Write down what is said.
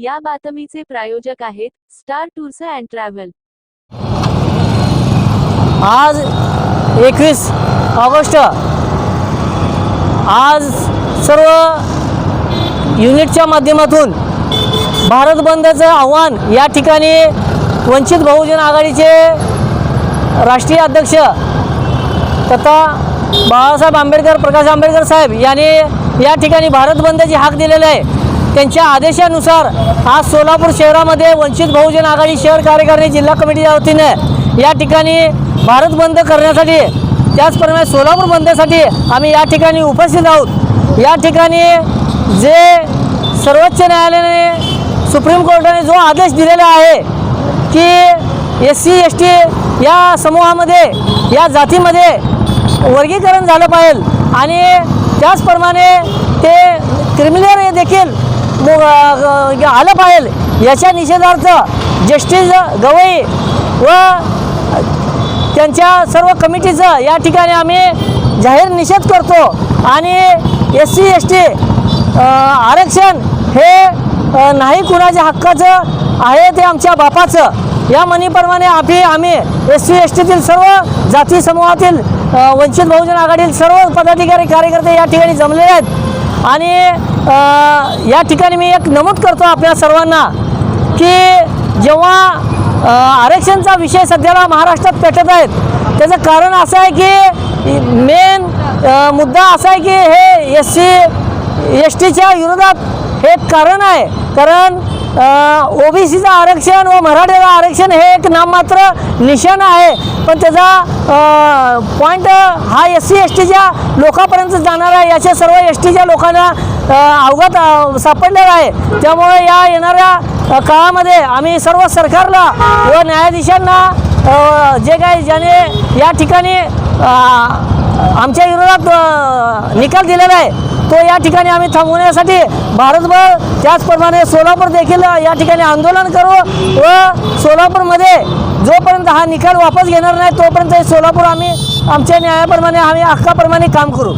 या बातमीचे प्रायोजक आहेत स्टार टूर्स अँड ट्रॅव्हल. आज एकवीस ऑगस्ट. आज सर्व युनिटच्या माध्यमातून भारत बंदचं आव्हान या ठिकाणी वंचित बहुजन आघाडीचे राष्ट्रीय अध्यक्ष तथा बाळासाहेब आंबेडकर प्रकाश आंबेडकर साहेब यांनी या ठिकाणी भारत बंदची हाक दिलेला आहे. त्यांच्या आदेशानुसार आज सोलापूर शहरामध्ये वंचित बहुजन आघाडी शहर कार्यकारिणी जिल्हा कमिटीच्या वतीने या ठिकाणी भारत बंद करण्यासाठी त्याचप्रमाणे सोलापूर बंदसाठी आम्ही या ठिकाणी उपस्थित आहोत. या ठिकाणी जे सर्वोच्च न्यायालयाने सुप्रीम कोर्टाने जो आदेश दिलेला आहे की एस सी एस टी या समूहामध्ये या जातीमध्ये वर्गीकरण झालं पाहिजे आणि त्याचप्रमाणे ते क्रिमिनल हे देखील आलं पाहिजे याच्या निषेधार्थ जस्टिस गवई व त्यांच्या सर्व कमिटीचं या ठिकाणी आम्ही जाहीर निषेध करतो. आणि एस सी एस टी आरक्षण हे नाही कुणाच्या हक्काचं आहे ते आमच्या बापाचं. या म्हणीप्रमाणे आम्ही आम्ही एस सी एस टीतील सर्व जाती समूहातील वंचित बहुजन आघाडीतील सर्व पदाधिकारी कार्यकर्ते या ठिकाणी जमलेले आहेत. आणि या ठिकाणी मी एक नमूद करतो आपल्या सर्वांना की जेव्हा आरक्षणचा विषय सध्याला महाराष्ट्रात पेटत आहेत त्याचं कारण असं आहे की मेन मुद्दा असा आहे की हे एस सी एस टीच्या विरोधात एक कारण आहे. कारण ओबीसीचं आरक्षण व मराठ्याचं आरक्षण हे एक नाममात्र निशाण आहे. पण त्याचा पॉईंट हा एस सी एस टीच्या लोकांपर्यंत जाणार आहे. याच्या सर्व एस टीच्या लोकांना अवघात अवगत आहे. त्यामुळे या येणाऱ्या काळामध्ये आम्ही सर्व सरकारला व न्यायाधीशांना जे काही ज्याने या ठिकाणी आमच्या विरोधात निकाल दिलेला आहे. तो या ठिकाणी आम्ही थांबवण्यासाठी भारतभर त्याचप्रमाणे सोलापूर देखील या ठिकाणी आंदोलन करू व सोलापूरमध्ये जोपर्यंत हा निकाल वापस घेणार नाही तोपर्यंत सोलापूर आम्ही आमच्या न्यायाप्रमाणे आम्ही हक्काप्रमाणे काम करू.